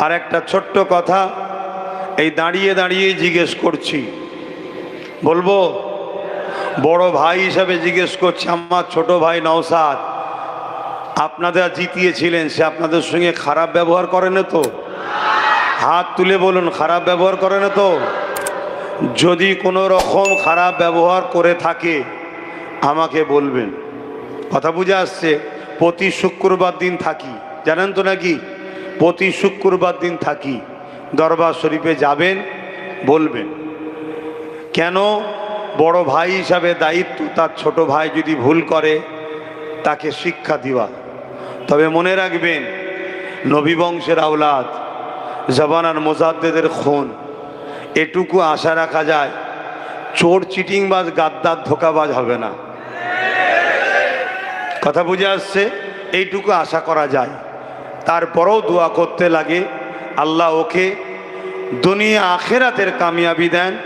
আর একটা ছোট্ট কথা, এই দাঁড়িয়ে দাঁড়িয়ে জিজ্ঞেস করছি। বলব, বড় ভাই হিসাবে জিজ্ঞেস করছি, আমার ছোট ভাই নওসাদ, আপনাদের জিতিয়েছিলেন, সে আপনাদের সঙ্গে খারাপ ব্যবহার করে না তো? হাত তুলে বলুন, খারাপ ব্যবহার করে না তো? যদি কোনো রকম খারাপ ব্যবহার করে থাকে, আমাকে বলবেন। কথা বুঝে আসছে, প্রতি শুক্রবার দিন থাকি। জানেন তো নাকি? প্রতি শুক্রবার দিন থাকি, দরবার শরীফে যাবেন, বলবেন। কেন? বড় ভাই হিসাবে দায়িত্ব, তার ছোট ভাই যদি ভুল করে, তাকে শিক্ষা দেওয়া। তবে মনে রাখবেন, নবী বংশের আওলাদ, জবানার মোজাদ্দেদের খুন, এটুকু আশা রাখা যায়, চোর, চিটিংবাজ, গাদ্দার, ধোকাবাজ হবে না। কথা বুঝে আসছে? এইটুকু আশা করা যায়। তারপরেও দোয়া করতে লাগে। আল্লাহ ওকে দুনিয়া আখেরাতের কামিয়াবি দেন।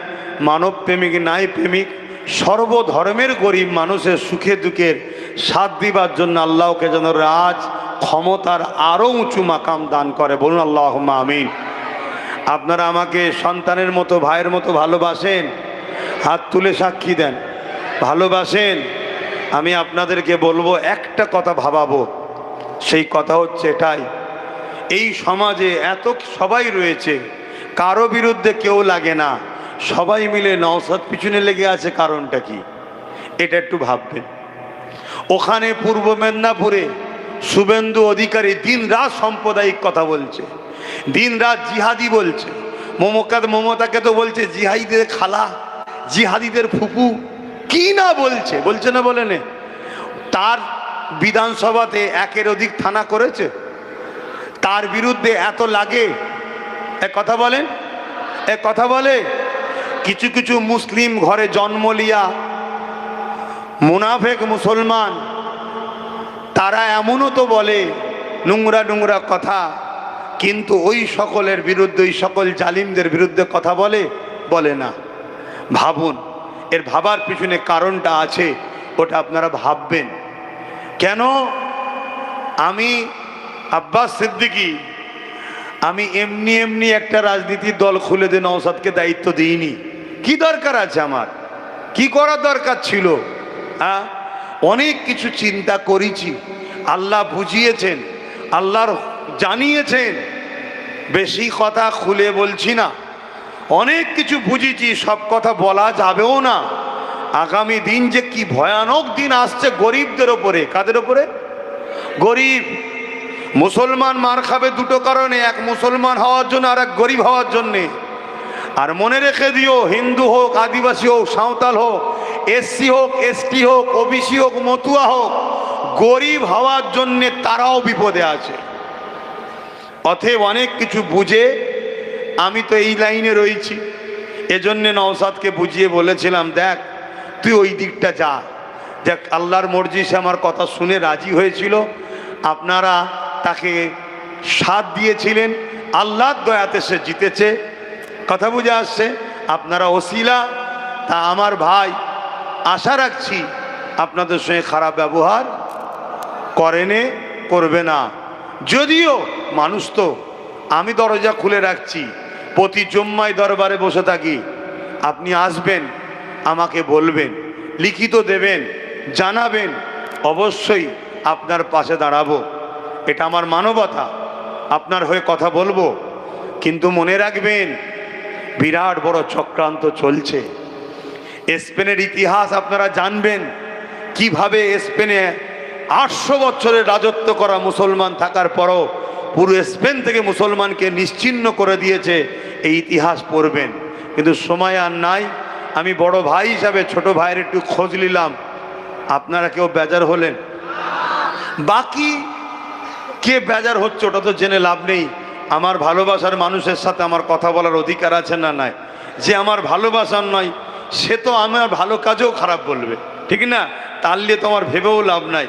মানব প্রেমিক নাই প্রেমিক সর্বধর্মের গরিব মানুষের সুখে দুঃখের সাথ দিবার জন্য আল্লাহকে যেন রাজ, ক্ষমতার আরও উঁচু মাকাম দান করে। বলুন আল্লাহ আমিন। আপনারা আমাকে সন্তানের মতো, ভাইয়ের মতো ভালোবাসেন, হাত তুলে সাক্ষী দেন। ভালোবাসেন। আমি আপনাদেরকে বলব, একটা কথা ভাবাবো। সেই কথা হচ্ছে এটাই। এই সমাজে এত সবাই রয়েছে, কারও বিরুদ্ধে কেউ লাগে না। সবাই মিলে নওসাদ পিছনে লেগে আছে কারণটা কি? এটা একটু ভাববেন। ওখানে পূর্ব মেদিনীপুরে শুভেন্দু অধিকারী দিন রাত সাম্প্রদায়িক কথা বলছে দিন রাত জিহাদি বলছে মমকাদ মমতাকে তো বলছে জিহাদিদের খালা, জিহাদিদের ফুপু, কি না বলছে? বলছে না বলে তার বিধানসভাতে একের অধিক থানা করেছে। তার বিরুদ্ধে এত লাগে। এ কথা বলেন। এ কথা বলে। কিছু কিছু মুসলিম ঘরে জন্ম লিয়া মুনাফেক মুসলমান, তারা এমনও তো বলে, নোংরা নোংরা কথা, কিন্তু ওই সকলের বিরুদ্ধে, ওই সকল জালিমদের বিরুদ্ধে কথা বলে বলে না। ভাবুন, এর ভাবার পিছনে কারণটা আছে, ওটা আপনারা ভাববেন। কেন আমি আব্বাস সিদ্দিকী, আমি এমনি এমনি একটা রাজনীতির দল খুলে দিয়ে নওসাদকে দায়িত্ব দিইনি। কি দরকার আছে আমার? কি করার দরকার ছিল? হ্যাঁ? অনেক কিছু চিন্তা করেছি। আল্লাহ বুঝিয়েছেন, আল্লাহর জানিয়েছেন। বেশি কথা খুলে বলছি না। অনেক কিছু বুঝেছি, সব কথা বলা যাবেও না। আগামী দিন যে কি ভয়ানক দিন আসছে গরিবদের ওপরে। কাদের ওপরে? গরিব। মুসলমান মার খাবে দুটো কারণে, এক মুসলমান হওয়ার জন্য আর এক গরিব হওয়ার জন্যে। আর মনে রেখে দিও, হিন্দু হোক, আদিবাসী হোক, সাঁওতাল হোক, এসসি হোক, এসটি হোক, ওবিসি হোক, মতুয়া হোক, গরিব হওয়ার জন্যে তারাও বিপদে আছে। অতএব অনেক কিছু বুঝে আমি তো এই লাইনে রয়েছি। এজন্যে নওসাদকে বুঝিয়ে বলেছিলাম, দেখ তুই ওই দিকটা যা। দেখ আল্লাহর মর্জি, সে আমার কথা শুনে রাজি হয়েছিল। আপনারা তাকে সাথ দিয়েছিলেন। আল্লাহর দয়াতে সে জিতেছে। কথা বুঝে আসছে? আপনারা ওসিলা। তা আমার ভাই, আশা রাখছি আপনাদের সঙ্গে খারাপ ব্যবহার করেনে, করবে না। যদিও, মানুষ তো, আমি দরজা খুলে রাখছি। প্রতি জম্মায় দরবারে বসে থাকি। আপনি আসবেন। আমাকে বলবেন, লিখিত দেবেন, জানাবেন, অবশ্যই আপনার পাশে দাঁড়াবো। এটা আমার মানবতা, আপনার হয়ে কথা বলব। কিন্তু মনে রাখবেন, বিরাট বড় চক্রান্ত চলছে। স্পেনের ইতিহাস আপনারা জানবেন, কীভাবে স্পেনে আটশো বছরের রাজত্ব করা মুসলমান থাকার পরও পুরো স্পেন থেকে মুসলমানকে নিশ্চিহ্ন করে দিয়েছে, এই ইতিহাস পড়বেন। কিন্তু সময় আর নাই আমি বড় ভাই হিসাবে ছোট ভাইয়ের একটু খোঁজ নিলাম। আপনারা কেউ বেজার হলেন? বাকি কে বেজার হচ্ছে ওটা তো জেনে লাভ নেই। আমার ভালোবাসার মানুষের সাথে আমার কথা বলার অধিকার আছে না নাই? যে আমার ভালোবাসার নয়, সে তো আমার ভালো কাজেও খারাপ বলবে। ঠিক না? তার নিয়ে তো আমার ভেবেও লাভ নাই।